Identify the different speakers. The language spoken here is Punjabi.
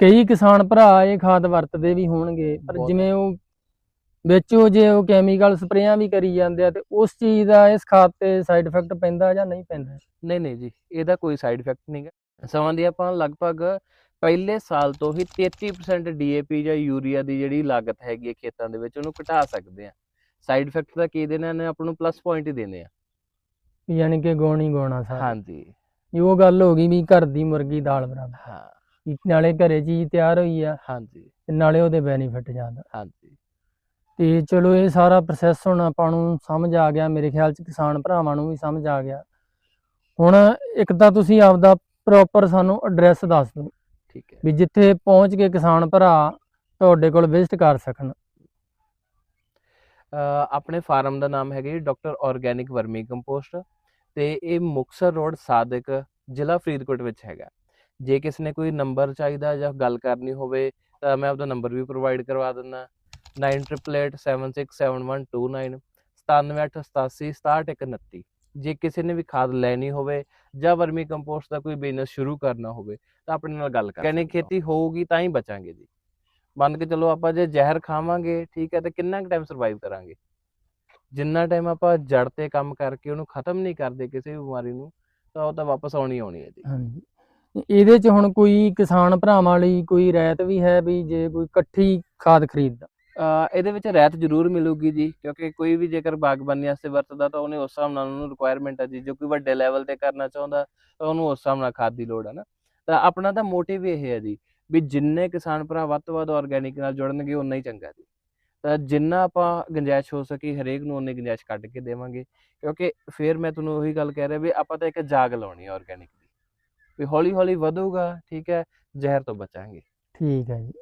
Speaker 1: ਕਈ ਕਿਸਾਨ ਭਰਾ ਇਹ ਖਾਦ ਵਰਤਦੇ ਵੀ ਹੋਣਗੇ ਪਰ। ਜਿਵੇਂ ਉਹ ਵਿੱਚ ਉਹ ਜੇ ਉਹ ਕੈਮੀਕਲ ਸਪਰੇਆਂ ਵੀ ਕਰੀ ਜਾਂਦੇ ਆ ਤੇ ਉਸ ਚੀਜ਼ ਦਾ ਇਸ ਖਾਦ ਤੇ ਸਾਈਡ ਇਫੈਕਟ ਪੈਂਦਾ ਜਾਂ ਨਹੀਂ ਪੈਂਦਾ?
Speaker 2: ਨਹੀਂ ਨਹੀਂ ਜੀ ਇਹਦਾ ਕੋਈ ਸਾਈਡ ਇਫੈਕਟ ਨਹੀਂਗਾ ਸਮਾਂ ਦੀ ਆਪਾਂ ਲਗਭਗ ਪਹਿਲੇ ਸਾਲ ਤੋਂ ਹੀ 33% ਡੀਏਪੀ ਜਾਂ ਯੂਰੀਆ ਦੀ ਜਿਹੜੀ ਲਾਗਤ ਹੈਗੀ ਹੈ ਖੇਤਾਂ ਦੇ ਵਿੱਚ ਉਹਨੂੰ ਘਟਾ ਸਕਦੇ ਆ। ਸਾਈਡ ਇਫੈਕਟ ਦਾ ਕੀ ਦੇਣਾ ਨੇ ਆਪਾਂ ਨੂੰ ਪਲੱਸ ਪੁਆਇੰਟ ਹੀ ਦੇਣੇ ਆ।
Speaker 1: ਯਾਨੀ ਕਿ ਗੋਣੀ ਗੋਣਾ ਸਾਰਾ।
Speaker 2: ਹਾਂਜੀ।
Speaker 1: ਇਹ ਉਹ ਗੱਲ ਹੋ ਗਈ ਵੀ ਘਰ ਦੀ ਮੁਰਗੀ ਦਾਲ ਬਰਾਬਰ।
Speaker 2: ਹਾਂ।
Speaker 1: ਨਾਲੇ ਘਰੇ ਚੀਜ਼ ਤਿਆਰ ਹੋਈ ਆ
Speaker 2: ਹਾਂਜੀ।
Speaker 1: ਤੇ ਨਾਲੇ ਉਹਦੇ ਬੈਨੀਫਿਟ ਜ਼ਿਆਦਾ
Speaker 2: ਹਾਂਜੀ।
Speaker 1: ਤੇ ਚਲੋ ਇਹ ਸਾਰਾ ਪ੍ਰੋਸੈਸ ਹੁਣ ਆਪਾਂ ਨੂੰ ਸਮਝ ਆ ਗਿਆ ਮੇਰੇ ਖਿਆਲ ਚ ਕਿਸਾਨ ਭਰਾਵਾਂ ਨੂੰ ਵੀ ਸਮਝ ਆ ਗਿਆ। ਹੁਣ ਇੱਕ ਤਾਂ ਤੁਸੀਂ ਆਪਦਾ ਪ੍ਰੋਪਰ ਸਾਨੂੰ ਐਡਰੈਸ ਦੱਸ ਦਿਓ।
Speaker 2: ਠੀਕ ਹੈ।
Speaker 1: ਵੀ ਜਿੱਥੇ ਪਹੁੰਚ ਕੇ ਕਿਸਾਨ ਭਰਾ ਤੁਹਾਡੇ ਕੋਲ ਵਿਜ਼ਿਟ ਕਰ ਸਕਣ।
Speaker 2: ਆਪਣੇ ਫਾਰਮ ਦਾ ਨਾਮ ਹੈਗਾ ਜੀ ਡਾਕਟਰ ਆਰਗੈਨਿਕ ਵਰਮੀ ਕੰਪੋਸਟ ਤੇ ਇਹ ਮੁਕਸਰ ਰੋਡ ਸਾਦਿਕ ਜ਼ਿਲ੍ਹਾ ਫਰੀਦਕੋਟ ਵਿੱਚ ਹੈਗਾ। ਜੇ ਕਿਸੇ ਨੇ ਕੋਈ ਨੰਬਰ ਚਾਹੀਦਾ ਜਾਂ ਗੱਲ ਕਰਨੀ ਹੋਵੇ ਤਾਂ ਮੈਂ ਆਪਦਾ ਨੰਬਰ ਵੀ ਪ੍ਰੋਵਾਈਡ ਕਰਵਾ ਦਿੰਦਾ। 9888767129 9788876129 ਜੇ ਕਿਸੇ ਨੇ ਵੀ ਖਾਦ ਲੈਣੀ ਹੋਵੇ ਜਾਂ ਵਰਮੀ ਕੰਪੋਸਟ ਦਾ ਕੋਈ ਬਿਜ਼ਨਸ ਸ਼ੁਰੂ ਕਰਨਾ ਹੋਵੇ ਤਾਂ ਆਪਣੇ ਨਾਲ ਗੱਲ ਕਰ ਕਹਿੰਦੇ ਖੇਤੀ ਹੋਊਗੀ ਤਾਂ ਹੀ ਬਚਾਂਗੇ ਜੀ। ਮੰਨ ਕੇ ਚਲੋ ਆਪਾਂ ਜੇ ਜ਼ਹਿਰ ਖਾਵਾਂਗੇ ਠੀਕ ਹੈ ਤੇ ਕਿੰਨਾ ਕੁ ਟਾਈਮ ਸਰਵਾਈਵ ਕਰਾਂਗੇ? ਜਿੰਨਾ ਟਾਈਮ ਆਪਾਂ ਜੜ ਤੇ ਕੰਮ ਕਰਕੇ ਉਹਨੂੰ ਖਤਮ ਨਹੀਂ ਕਰਦੇ ਕਿਸੇ ਵੀ ਬਿਮਾਰੀ ਨੂੰ ਤਾਂ ਉਹ ਤਾਂ ਵਾਪਸ ਆਉਣੀ ਆਉਣੀ ਹੈ ਜੀ।
Speaker 1: ਹਾਂਜੀ। ਇਹਦੇ ਚ ਹੁਣ ਕੋਈ ਕਿਸਾਨ ਭਰਾਵਾਂ ਲਈ ਕੋਈ ਰਾਇਤ ਵੀ ਹੈ ਵੀ ਜੇ ਕੋਈ ਇਕੱਠੀ ਖਾਦ ਖਰੀਦਦਾ?
Speaker 2: ਇਹਦੇ ਵਿੱਚ ਰਹਿਤ ਜ਼ਰੂਰ ਮਿਲੂਗੀ ਜੀ, ਕਿਉਂਕਿ ਕੋਈ ਵੀ ਜੇਕਰ ਬਾਗਬਾਨੀ ਵਾਸਤੇ ਵਰਤਦਾ ਤਾਂ ਉਹਨੇ ਉਸ ਹਿਸਾਬ ਨਾਲ ਉਹਨੂੰ ਰਿਕੁਆਇਰਮੈਂਟ ਹੈ ਜੀ, ਜੋ ਕੋਈ ਵੱਡੇ ਲੈਵਲ ਤੇ ਕਰਨਾ ਚਾਹੁੰਦਾ ਤਾਂ ਉਹਨੂੰ ਉਸ ਹਿਸਾਬ ਨਾਲ ਖਾਦ ਦੀ ਲੋੜ ਹੈ ਨਾ। ਤਾਂ ਆਪਣਾ ਤਾਂ ਮੋਟਿਵ ਇਹ ਹੈ ਜੀ ਵੀ ਜਿੰਨੇ ਕਿਸਾਨ ਭਰਾ ਵੱਧ ਤੋਂ ਵੱਧ ਆਰਗੈਨਿਕ ਨਾਲ ਜੁੜਨਗੇ ਉਨਾ ਹੀ ਚੰਗਾ ਜੀ। ਤਾਂ ਜਿੰਨਾ ਆਪਾਂ ਗੁੰਜਾਇਸ਼ ਹੋ ਸਕੀ ਹਰੇਕ ਨੂੰ ਉਨੀ ਗੁੰਜਾਇਸ਼ ਕੱਢ ਕੇ ਦੇਵਾਂਗੇ, ਕਿਉਂਕਿ ਫੇਰ ਮੈਂ ਤੁਹਾਨੂੰ ਉਹੀ ਗੱਲ ਕਹਿ ਰਿਹਾ ਵੀ ਆਪਾਂ ਤਾਂ ਇੱਕ ਜਾਗ ਲਾਉਣੀ ਹੈ ਆਰਗੈਨਿਕ ਦੀ। ਵੀ ਹੌਲੀ ਹੌਲੀ ਵਧੂਗਾ ਠੀਕ ਹੈ ਜ਼ਹਿਰ ਤੋਂ ਬਚਾਂਗੇ।
Speaker 1: ਠੀਕ ਹੈ ਜੀ।